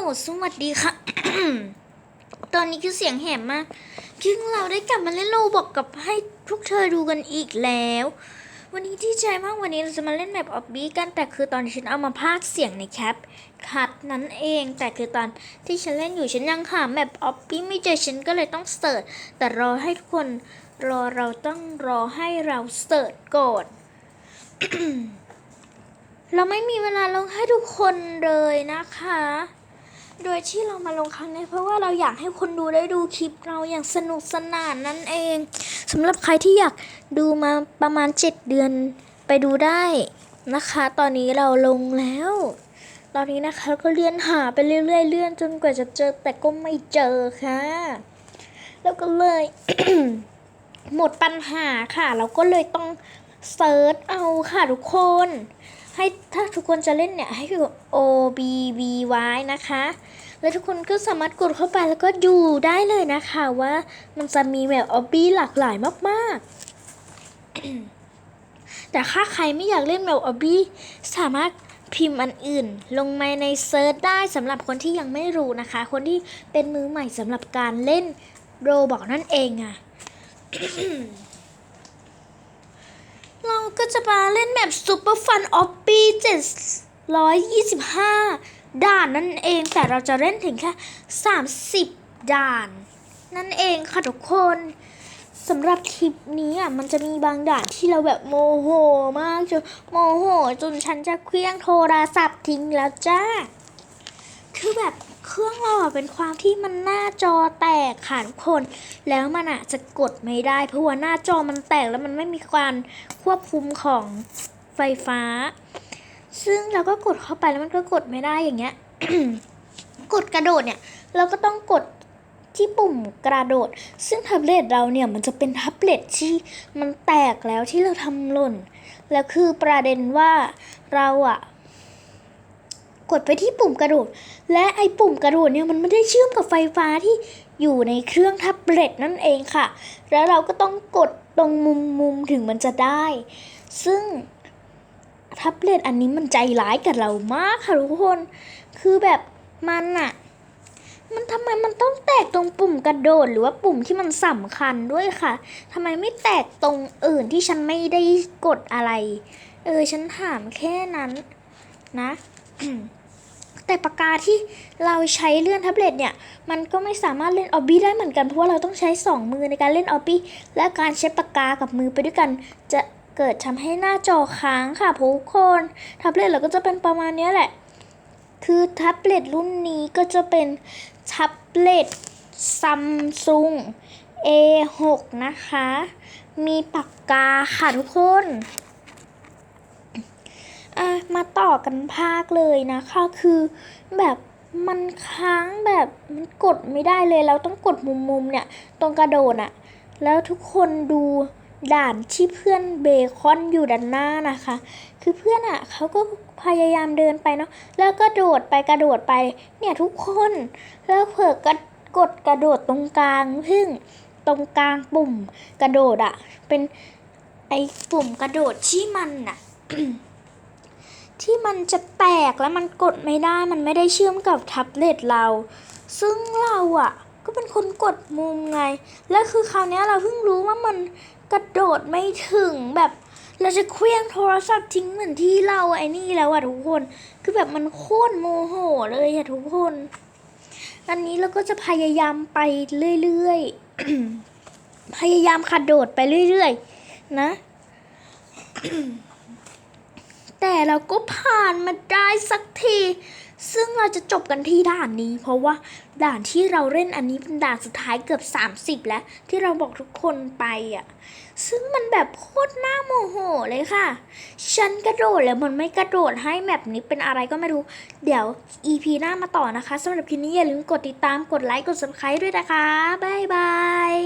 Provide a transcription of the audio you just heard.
สวัสดีค่ะ ตอนนี้คือเสียงแหบมากซึ่เราได้กลับมาเล่นโลบอกกับให้ทุกเธอดูกันอีกแล้ว วันนี้ที่ใจมากวันนี้เราจะมาเล่นแมปออบบี้กัน แต่คือตอนที่ฉันเอามาพากเสียงในแคปคัดนั้นเอง แต่คือตอนที่ฉันเล่นอยู่ฉันยังหาแมปออบบี้ไม่เจอฉันก็เลยต้องเสิร์ช แต่รอให้ทุกคนรอเราต้องรอให้เราเสิร์ชก่อนเราไม่มีเวลาลงให้ทุกคนเลยนะคะ โดยที่เรามาลงครั้งนี้เพราะว่าเราอยากให้คนดูได้ดูคลิปเราอย่างสนุกสนานนั่นเองสำหรับใครที่อยากดูมาประมาณ 7 เดือนไปดูได้นะคะ ตอนนี้เราลงแล้ว ตอนนี้นะคะก็เลื่อนหาไปเรื่อยๆเลื่อนจนกว่าจะเจอแต่ก็ไม่เจอค่ะ แล้วก็เลย หมดปัญหาค่ะ เราก็เลยต้องเซิร์ชเอาค่ะทุกคนให้ถ้าทุกคนจะเล่นเนี่ย ให้กด O B B Y นะคะ แล้วทุกคนก็สามารถกดเข้าไปแล้วก็ดูได้เลยนะคะว่ามันจะมีแบบออบบี้หลากหลายมากๆ แต่ถ้าใครไม่อยากเล่นแบบออบบี้สามารถพิมพ์อันอื่น ลงมาในเซิร์ชได้สำหรับคนที่ยังไม่รู้นะคะ คนที่เป็นมือใหม่สำหรับการเล่นโรบอกนั่นเองอะเราก็จะมาเล่นแบบซูเปอร์ฟันออฟปี้725ด่า ด่านนั่นเองแต่เราจะเล่นถึงแค่ 30 ด่าน นั่นเองค่ะทุกคนสำหรับคลิปนี้อะมันจะมีบางด่านที่เราแบบโมโหมากจนโมโหจนฉันจะเคลี้ยงโทรศัพท์ทิ้งแล้วจ้าคือแบบเครื่องเราอเป็นความที่มันหน้าจอแตกค่ะทุกคน แล้วมันอะจะกดไม่ได้ เพราะว่าหน้าจอมันแตกแล้วมันไม่มีการควบคุมของไฟฟ้า ซึ่งเราก็กดเข้าไปแล้วมันก็กดไม่ได้อย่างเงี้ย กดกระโดดเนี่ย เราก็ต้องกดที่ปุ่มกระโดด ซึ่งแท็บเล็ตเราเนี่ยมันจะเป็นแท็บเล็ตที่มันแตกแล้วที่เราทำหล่น แล้วคือประเด็นว่าเราอะกดไปที่ปุ่มกระโดด และไอ้ปุ่มกระโดดเนี่ยมันไม่ได้เชื่อมกับไฟฟ้าที่อยู่ในเครื่องแท็บเล็ตนั่นเองค่ะ แล้วเราก็ต้องกดตรงมุมมุมๆถึงมันจะได้ ซึ่ง แท็บเล็ตอันนี้มันใจร้ายกับเรามากค่ะทุกคน คือแบบมันอะมันทำไมมันต้องแตกตรงปุ่มกระโดดหรือว่าปุ่มที่มันสำคัญด้วยค่ะทำไมไม่แตกตรงอื่นที่ฉันไม่ได้กดอะไร เออฉันถามแค่นั้นนะแต่ปากกาที่เราใช้เลื่อนแท็บเล็ตเนี่ย มันก็ไม่สามารถเล่นออบบี้ได้เหมือนกัน เพราะว่าเราต้องใช้ 2 มือในการเล่นออบบี้และการใช้ปากกากับมือไปด้วยกัน จะ เกิดทำให้หน้าจอค้างค่ะทุกคนแท็บเล็ตเราก็จะเป็นประมาณนี้แหละ คือแท็บเล็ตรุ่นนี้ก็จะเป็นแท็บเล็ตซัมซุง A6 นะคะ มีปากกาค่ะทุกคนมาต่อกันภาคเลยนะคะ คือแบบมันค้างแบบมันกดไม่ได้เลย เราต้องกดมุมๆเนี่ย ตรงกระโดดอะแล้วทุกคนดู ด่านที่เพื่อนเบคอนอยู่ด้านหน้านะคะ คือเพื่อนอะเขาก็พยายามเดินไปเนาะแล้วก็โดดไปกระโดดไปเนี่ยทุกคนแล้วเผลอกระกดกระโดดตรงกลางพึ่งตรงกลางปุ่มกระโดดอะเป็นไอ้ปุ่มกระโดดที่มันอะที่มันจะแตกแล้วมันกดไม่ได้มันไม่ได้เชื่อมกับแท็บเล็ตเรา ซึ่งเราอะ่ะ ก็เป็นคนกดมุมไง แล้วคือคราวนี้เราเพิ่งรู้ว่ามัน กระโดดไม่ถึงแบบเราจะเคลี้ยงโทรศัพท์ทิ้งเหมือนที่เราไอ้นี่แล้วอะทุกคน คือแบบมันโคตรโมโหเลยอะทุกคน อันนี้เราก็จะพยายามไปเรื่อยๆ พยายามกระโดดไปเรื่อยๆ นะ แต่เราก็ผ่านมาได้สักที ซึ่งเราจะจบกันที่ด่านนี้ เพราะว่าด่านที่เราเล่นอันนี้เป็นด่านสุดท้ายเกือบ 30 แล้ว ที่เราบอกทุกคนไปอะ ซึ่งมันแบบโคตรน่าโมโหเลยค่ะ ฉันกระโดดแล้วมันไม่กระโดดให้แมปนี้เป็นอะไรก็ไม่รู้ เดี๋ยว EP หน้ามาต่อนะคะสำหรับคลิปนี้อย่าลืมกดติดตามกดไลค์กด subscribe ด้วยนะคะ บ๊ายบาย